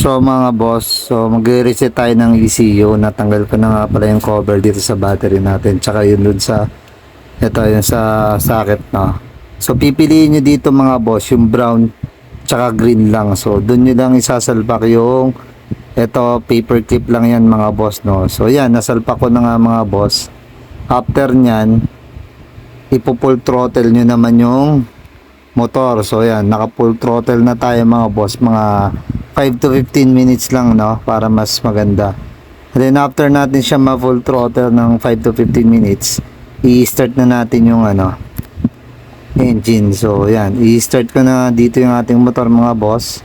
So mga boss, so mag-reset tayo ng ECU. Natanggal ko na nga pala yung cover dito sa battery natin. Tsaka yun dun sa, ito yun sa socket no. So pipiliin nyo dito mga boss, yung brown tsaka green lang. So dun nyo lang isasalpak yung ito paper clip lang yan mga boss no. So yan, nasalpak ko na nga mga boss. After nyan, ipo full throttle nyo naman yung motor. So yan, naka full throttle na tayo mga boss, mga 5 to 15 minutes lang no para mas maganda. And then after natin siya ma full throttle ng 5 to 15 minutes, i-start na natin yung ano engine. So yan, i-start ko na dito yung ating motor mga boss.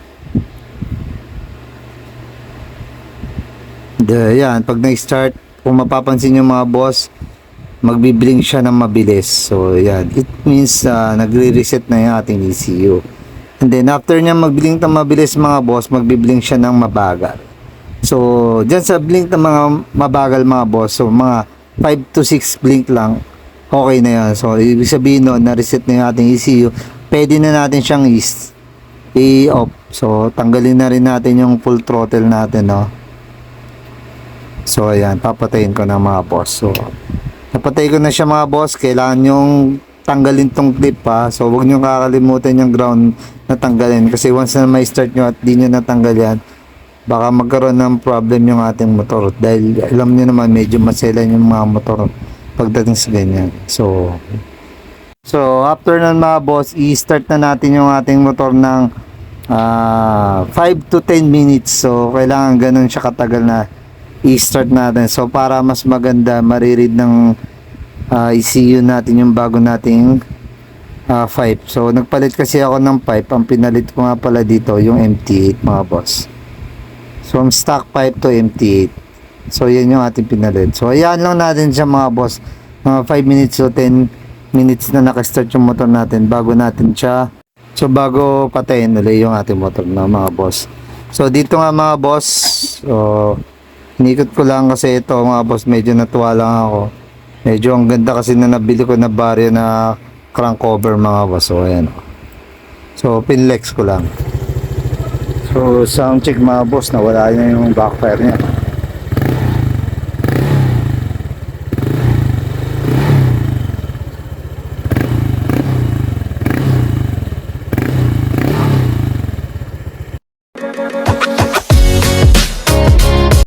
De, yan, pag na-start, kung mapapansin nyo mga boss, magbiblink siya ng mabilis. So, yan. It means uh, nagre-reset na yung ating ECU. And then, after niya magblink ng mabilis mga boss, magbiblink siya ng mabagal. So, dyan sa blink ng mga mabagal mga boss, so mga 5 to 6 blink lang, okay na yan. So, ibig sabihin nun, na-reset na yung ating ECU, pwede na natin siyang is- i-off. So, tanggalin na rin natin yung full throttle natin, no? So, ayan, papatayin ko na mga boss. So, napatay ko na siya mga boss. Kailangan yung tanggalin tong clip ha. So, huwag nyo kakalimutan yung ground na tanggalin. Kasi once na may start nyo at di nyo natanggal yan, baka magkaroon ng problem yung ating motor. Dahil alam nyo naman, medyo maselan yung mga motor pagdating sa ganyan. So, so after nun mga boss, i-start na natin yung ating motor ng ah 5 to 10 minutes. So, kailangan ganun siya katagal na i-start natin. So para mas maganda mariread ng uh, ECU natin yung bago nating uh, pipe. So nagpalit kasi ako ng pipe. Ang pinalit ko nga pala dito yung MT8 mga boss. So from stock pipe to MT8. So yan yung ating pinalit. So ayan lang natin siya mga boss. Mga 5 minutes to 10 minutes na nakastart yung motor natin bago natin siya So bago patayin ulit yung ating motor na mga boss. So dito nga mga boss, so Inikot ko lang kasi ito mga boss, medyo natuwa lang ako. Medyo ang ganda kasi na nabili ko na barya na crank cover mga boss. So ayan. So pinlex ko lang. So sound check mga boss, nawala na yung backfire niya.